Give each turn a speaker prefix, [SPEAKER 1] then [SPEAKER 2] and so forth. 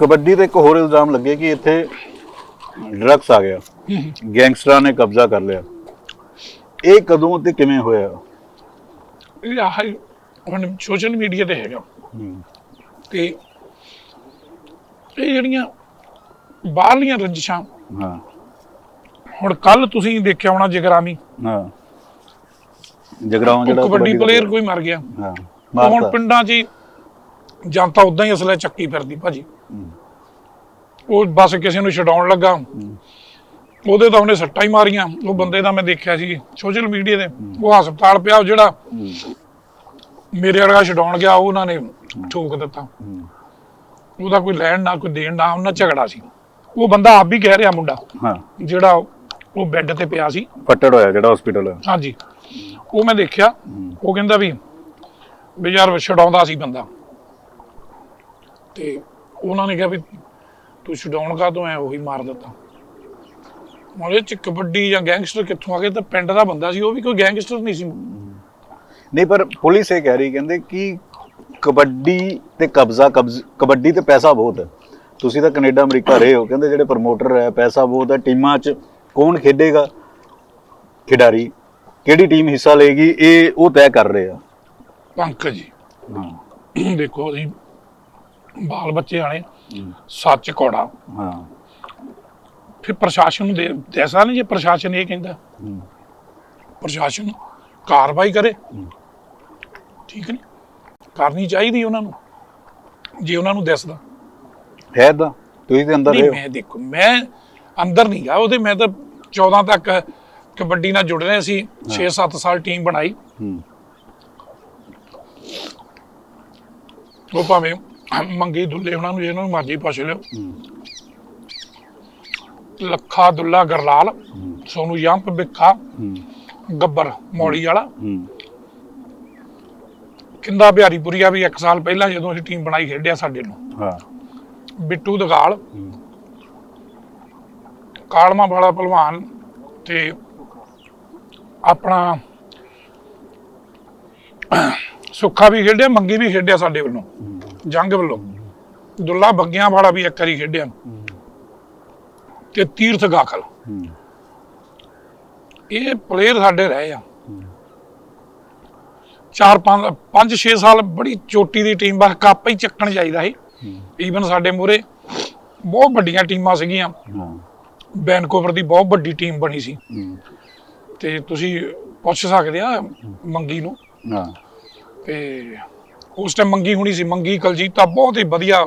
[SPEAKER 1] ਕਬੱਡੀ ਤੇ ਇੱਕ ਹੋਰ ਇਲਜ਼ਾਮ ਲੱਗੇ ਕਿ ਇੱਥੇ ਡਰੱਗਸ ਆ ਗਿਆ। ਗੈਂਗਸਟਰਾਂ ਨੇ ਕਬਜ਼ਾ ਕਰ ਲਿਆ। ਇਹ ਕਦੋਂ ਤੇ ਕਿਵੇਂ ਹੋਇਆ?
[SPEAKER 2] ਇਹ ਆਹ ਹੁਣ ਸੋਸ਼ਲ ਮੀਡੀਆ ਤੇ ਹੈਗਾ। ਤੇ ਇਹ ਜਿਹੜੀਆਂ ਬਾਹਰਲੀਆਂ ਰੰਜਿਸ਼ਾਂ
[SPEAKER 1] ਹਾਂ।
[SPEAKER 2] ਹੁਣ ਕੱਲ ਤੁਸੀਂ ਦੇਖਿਆ ਹੋਣਾ ਜਗਰਾਮੀ
[SPEAKER 1] ਹਾਂ। ਜਗਰਾਉਂ ਜਿਹੜਾ
[SPEAKER 2] ਕਬੱਡੀ ਪਲੇਅਰ ਕੋਈ ਮਰ ਗਿਆ।
[SPEAKER 1] ਹਾਂ।
[SPEAKER 2] ਹੁਣ ਪਿੰਡਾਂ 'ਚ ਜਨਤਾ ਉਦਾਂ ਹੀ ਅਸਲੇ ਚੱਕੀ ਫਿਰਦੀ ਭਾਜੀ। ਉਹ ਬਸ ਕਿਸੇ ਨੂੰ ਛਡਾਉਣ ਲੱਗਾ। ਉਹਦੇ ਤਾਂ ਉਹਨੇ ਸੱਟਾਂ ਹੀ ਮਾਰੀਆਂ। ਉਹ ਬੰਦੇ ਦਾ ਮੈਂ ਦੇਖਿਆ ਸੀ ਸੋਸ਼ਲ ਮੀਡੀਆ ਤੇ। ਉਹ ਹਸਪਤਾਲ ਪਿਆ ਉਹ ਜਿਹੜਾ ਮੇਰੇ ਵਰਗਾ ਛਡਾਉਣ ਗਿਆ ਉਹ ਉਹਨਾਂ ਨੇ ਠੋਕ ਦਿੱਤਾ। ਉਹਦਾ ਕੋਈ ਲੈਣ ਨਾ ਕੋਈ ਦੇਣ ਨਾ ਉਹਨਾਂ ਝਗੜਾ ਸੀ। ਉਹ ਬੰਦਾ ਆਪ ਵੀ ਕਹਿ ਰਿਹਾ ਮੁੰਡਾ
[SPEAKER 1] ਹਾਂ।
[SPEAKER 2] ਜਿਹੜਾ ਉਹ ਬੈੱਡ ਤੇ ਪਿਆ ਸੀ।
[SPEAKER 1] ਫੱਟੜ ਹੋਇਆ ਜਿਹੜਾ ਹਸਪੀਟਲ
[SPEAKER 2] ਹਾਂਜੀ। ਉਹ ਮੈਂ ਦੇਖਿਆ। ਉਹ ਕਹਿੰਦਾ ਵੀ ਵੀ ਯਾਰ ਛਡਾਉਂਦਾ ਸੀ ਬੰਦਾ। ਤੇ ਉਹਨਾਂ ਨੇ ਕਿਹਾ ਵੀ ਤੂੰ ਛਡਾਉਣ ਕਾ ਤੋਂ ਐ ਉਹੀ ਮਾਰ ਦਿੱਤਾ। ਮੋਲੇ ਚ ਕਬੱਡੀ ਜਾਂ ਗੈਂਗਸਟਰ ਕਿੱਥੋਂ ਆ ਗਏ ਤਾਂ ਪਿੰਡ ਦਾ ਬੰਦਾ ਸੀ ਉਹ ਵੀ ਕੋਈ ਗੈਂਗਸਟਰ ਨਹੀਂ ਸੀ।
[SPEAKER 1] ਨਹੀਂ ਪਰ ਪੁਲਿਸ ਇਹ ਕਹਿ ਰਹੀ ਕਹਿੰਦੇ ਕਿ ਕਬੱਡੀ ਤੇ ਕਬਜ਼ਾ ਕਬਜ਼ ਕਬੱਡੀ ਤੇ ਪੈਸਾ ਬਹੁਤ ਹੈ। ਤੁਸੀਂ ਤਾਂ ਕੈਨੇਡਾ ਅਮਰੀਕਾ ਰਹੇ ਹੋ ਕਹਿੰਦੇ ਜਿਹੜੇ ਪ੍ਰਮੋਟਰ ਹੈ ਪੈਸਾ ਬਹੁਤ ਹੈ ਟੀਮਾਂ 'ਚ ਕੌਣ ਖੇਡੇਗਾ? ਖਿਡਾਰੀ ਕਿਹੜੀ ਟੀਮ ਹਿੱਸਾ ਲਏਗੀ? ਇਹ ਉਹ ਤੈਅ ਕਰ ਰਹੇ ਆ।
[SPEAKER 2] ਪੰਕਜ ਜੀ।
[SPEAKER 1] ਹਾਂ।
[SPEAKER 2] ਦੇਖੋ ਅਸੀਂ ਬਾਲ ਬੱਚੇ ਆਣੇ ਸੱਚ ਕੌੜਾ
[SPEAKER 1] ਹਾਂ।
[SPEAKER 2] ਫਿਰ ਪ੍ਰਸ਼ਾਸਨ ਨੂੰ ਦੇ ਐਸਾ ਨਹੀਂ ਜੇ ਪ੍ਰਸ਼ਾਸਨ ਇਹ ਕਹਿੰਦਾ। ਪ੍ਰਸ਼ਾਸਨ ਕਾਰਵਾਈ ਕਰੇ। ਠੀਕ ਨਹੀਂ ਕਰਨੀ ਚਾਹੀਦੀ ਉਹਨਾਂ ਨੂੰ। ਜੇ ਉਹਨਾਂ ਨੂੰ ਦਿਸਦਾ।
[SPEAKER 1] ਹੈ ਏਦਾਂ? ਤੁਸੀਂ ਤੇ ਅੰਦਰ ਰਹੇ
[SPEAKER 2] ਨਹੀਂ ਮੈਂ ਦੇਖੋ ਮੈਂ ਅੰਦਰ ਨਹੀਂ ਗਿਆ। ਉਹਦੇ ਮੈਂ ਤਾਂ 14 ਤੱਕ ਕਬੱਡੀ ਨਾਲ ਜੁੜ ਰਹੇ ਸੀ। 6-7 ਸਾਲ ਟੀਮ ਬਣਾਈ।
[SPEAKER 1] ਹੂੰ,
[SPEAKER 2] ਉਹ ਭਾਵੇਂ ਮੰਗੇ ਦੁੱਲੇ ਉਹਨਾਂ ਨੂੰ ਜਿਹਨਾਂ ਨੂੰ ਮਰਜ਼ੀ ਪੁੱਛ ਲਿਓ। ਲੱਖਾ ਦੁੱਲਾ ਗਰਲਾਲ ਸੋਨੂ ਯੰਪ ਬਿੱਖਾ ਗੱਬਰ ਮੌਲੀ ਵਾਲਾ। ਕਿੰਦਾ ਬਿਹਾਰੀਪੁਰੀਆ ਵੀ 1 ਸਾਲ ਪਹਿਲਾਂ ਜਦੋਂ ਅਸੀਂ ਟੀਮ ਬਣਾਈ ਖੇਡਿਆ ਸਾਡੇ ਨੂੰ।
[SPEAKER 1] ਹਾਂ।
[SPEAKER 2] ਬਿੱਟੂ ਦਗਾਲ ਕਾਲਮਾ ਵਾਲਾ ਪਹਿਲਵਾਨ ਤੇ ਆਪਣਾ ਸੁੱਖਾ ਵੀ ਖੇਡਿਆ ਮੰਗੀ ਵੀ ਖੇਡਿਆ ਸਾਡੇ ਵੱਲੋਂ। ਜੰਗ ਵੱਲੋਂ। ਦੁੱਲਾ ਬੱਗਿਆਂ ਵਾਲਾ ਵੀ ਇੱਕ ਵਾਰੀ ਖੇਡਿਆ। ਤੇ ਤੀਰਥ ਗਾਖਲ। ਇਹ ਪਲੇਅਰ ਸਾਡੇ ਰਹੇ ਆ। ਚਾਰ ਪੰਜ ਪੰਜ 6 ਸਾਲ ਬੜੀ ਚੋਟੀ ਦੀ ਟੀਮ ਬਸ ਕੱਪ ਹੀ ਚੱਕਣ ਚਾਹੀਦਾ ਸੀ। ਈਵਨ ਸਾਡੇ ਮੂਰੇ ਬਹੁਤ ਵੱਡੀਆਂ ਟੀਮਾਂ ਸੀਗੀਆਂ।
[SPEAKER 1] ਹਾਂ
[SPEAKER 2] ਵੈਨਕੂਵਰ ਦੀ ਬਹੁਤ ਵੱਡੀ ਟੀਮ ਬਣੀ ਸੀ। ਤੇ ਤੁਸੀਂ ਪੁੱਛ ਸਕਦੇ ਆ ਮੰਗੀ ਨੂੰ।
[SPEAKER 1] ਹਾਂ।
[SPEAKER 2] ਤੇ ਉਸ ਟਾਈਮ ਮੰਗੀ ਹੋਣੀ ਸੀ ਮੰਗੀ ਕਲਜੀਤ ਤਾਂ ਬਹੁਤ ਹੀ ਵਧੀਆ